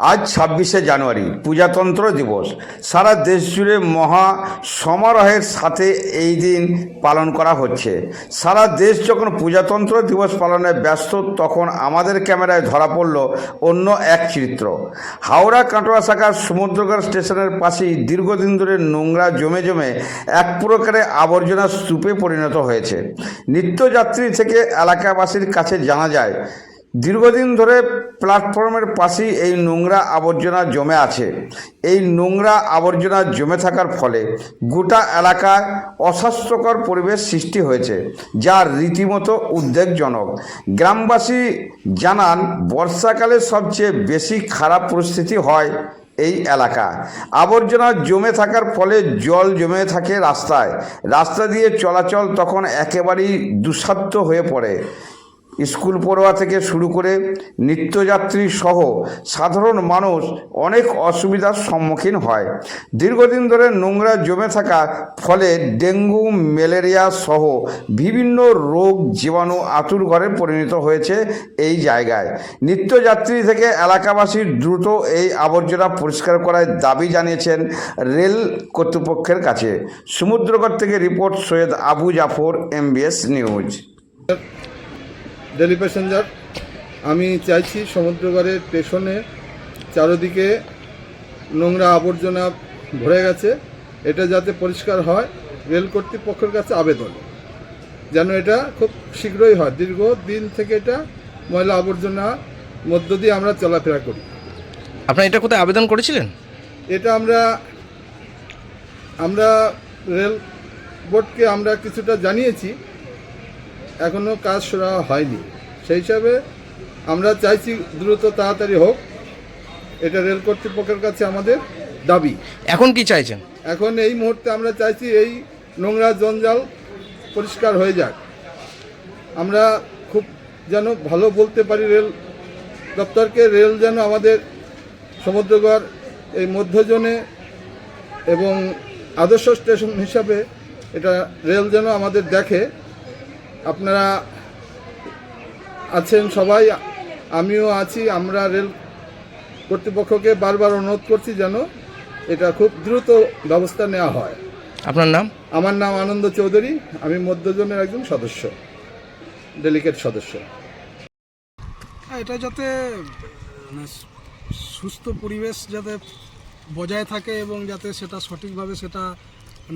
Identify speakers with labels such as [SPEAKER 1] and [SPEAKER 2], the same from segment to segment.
[SPEAKER 1] আজ ছাব্বিশে জানুয়ারি, প্রজাতন্ত্র দিবস। সারা দেশ জুড়ে মহা সমারোহের সাথে এই দিন পালন করা হচ্ছে। সারা দেশ যখন প্রজাতন্ত্র দিবস পালনে ব্যস্ত, তখন আমাদের ক্যামেরায় ধরা পড়ল অন্য এক চিত্র। হাওড়া কাটোয়া শাখার সমুদ্রগড় স্টেশনের পাশেই দীর্ঘদিন ধরে নোংরা জমে জমে এক প্রকারে আবর্জনা স্তূপে পরিণত হয়েছে। নিত্যযাত্রী থেকে এলাকাবাসীর কাছে জানা যায় দীর্ঘদিন ধরে প্ল্যাটফর্মের পাশেই এই নোংরা আবর্জনা জমে আছে। এই নোংরা আবর্জনা জমে থাকার ফলে গোটা এলাকায় অস্বাস্থ্যকর পরিবেশ সৃষ্টি হয়েছে, যা রীতিমতো উদ্বেগজনক। গ্রামবাসী জানান, বর্ষাকালে সবচেয়ে বেশি খারাপ পরিস্থিতি হয় এই এলাকা। আবর্জনা জমে থাকার ফলে জল জমে থাকে রাস্তায়। রাস্তা দিয়ে চলাচল তখন একেবারেই দুঃসাধ্য হয়ে পড়ে। স্কুল পড়ুয়া থেকে শুরু করে নিত্যযাত্রী সহ সাধারণ মানুষ অনেক অসুবিধার সম্মুখীন হয়। দীর্ঘদিন ধরে নোংরা জমে থাকা ফলে ডেঙ্গু, ম্যালেরিয়া সহ বিভিন্ন রোগ জীবাণু আতুর ঘরে পরিণত হয়েছে এই জায়গায়। নিত্যযাত্রী থেকে এলাকাবাসী দ্রুত এই আবর্জনা পরিষ্কার করার দাবি জানিয়েছেন রেল কর্তৃপক্ষের কাছে। সমুদ্রগড় থেকে report Syed Abu Jafar MBS news
[SPEAKER 2] daily passenger. আমি চাইছি সমুদ্রগড়ের স্টেশনে চারদিকে নোংরা আবর্জনা ভরে গেছে। এটা যাতে পরিষ্কার হয় রেল কর্তৃপক্ষের কাছে আবেদন। যেন এটা খুব শীঘ্রই হয়। দীর্ঘ দিন থেকে এটা ময়লা আবর্জনা মধ্য দিয়ে আমরা চলাফেরা করি।
[SPEAKER 3] আপনার এটা কোথায় আবেদন করেছিলেন?
[SPEAKER 2] এটা আমরা আমরা রেল বোর্ডকে আমরা কিছুটা জানিয়েছি। এখনও কাজ শুরু হয়নি। সেই হিসাবে আমরা চাইছি দ্রুত তাড়াতাড়ি হোক। এটা রেল কর্তৃপক্ষের কাছে আমাদের দাবি।
[SPEAKER 3] এখন কি চাইছেন?
[SPEAKER 2] এখন এই মুহূর্তে আমরা চাইছি এই নোংরা জঞ্জাল পরিষ্কার হয়ে যাক। আমরা খুব যেন ভালো বলতে পারি রেল দপ্তরকে রেল যেন আমাদের সমুদ্রগড় এই মধ্যজোনে এবং আদর্শ স্টেশন হিসাবে এটা রেল যেন আমাদের দেখে। আপনারা আছেন সবাই আমিও আছি আমরা রেল কর্তৃপক্ষকে বারবার অনুরোধ করছি যেন এটা খুব দ্রুত ব্যবস্থা নেওয়া হয়।
[SPEAKER 3] আপনার নাম?
[SPEAKER 2] আমার নাম আনন্দ চৌধুরী আমি মধ্যজনের একজন সদস্য ডেলিগেট সদস্য।
[SPEAKER 4] এটা যাতে মানে সুস্থ পরিবেশ যাতে বজায় থাকে এবং যাতে সেটা সঠিকভাবে সেটা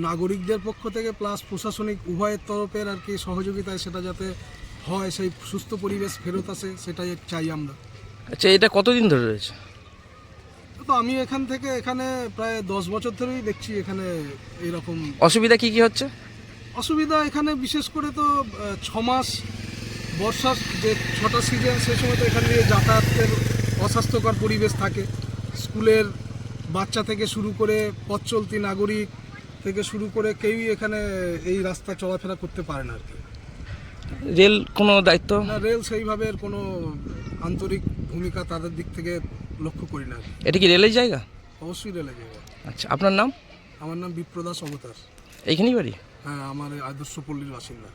[SPEAKER 4] নাগরিকদের পক্ষ থেকে প্লাস প্রশাসনিক উভয়ের তরফের আর কি সহযোগিতায় সেটা যাতে হয় সেই সুস্থ পরিবেশ ফেরত আসে সেটাই চাই আমরা।
[SPEAKER 3] আচ্ছা এটা কতদিন ধরে রয়েছে?
[SPEAKER 4] তো আমি এখান থেকে এখানে প্রায় দশ বছর ধরেই দেখছি এখানে এরকম।
[SPEAKER 3] অসুবিধা কি কি হচ্ছে?
[SPEAKER 4] অসুবিধা এখানে বিশেষ করে তো ছ মাস বর্ষার যে ছটা সিজন সে সময় তো এখান দিয়ে যাতায়াতের অস্বাস্থ্যকর পরিবেশ থাকে। স্কুলের বাচ্চা থেকে শুরু করে পথ চলতি নাগরিক থেকে শুরু করে কেউই এখানে এই রাস্তা চলাফেরা করতে পারে না আর কি।
[SPEAKER 3] রেল কোনো দায়িত্ব?
[SPEAKER 4] না রেল সেইভাবে কোনো আন্তরিক ভূমিকা তাদের দিক থেকে লক্ষ্য করি না।
[SPEAKER 3] এটা কি রেলের জায়গা?
[SPEAKER 4] অবশ্যই রেলের জায়গা।
[SPEAKER 3] আচ্ছা আপনার নাম?
[SPEAKER 4] আমার নাম বিপ্রদাস অবতার।
[SPEAKER 3] এইখানেই বাড়ি?
[SPEAKER 4] হ্যাঁ আমার এই আদর্শ পল্লীর বাসিন্দা।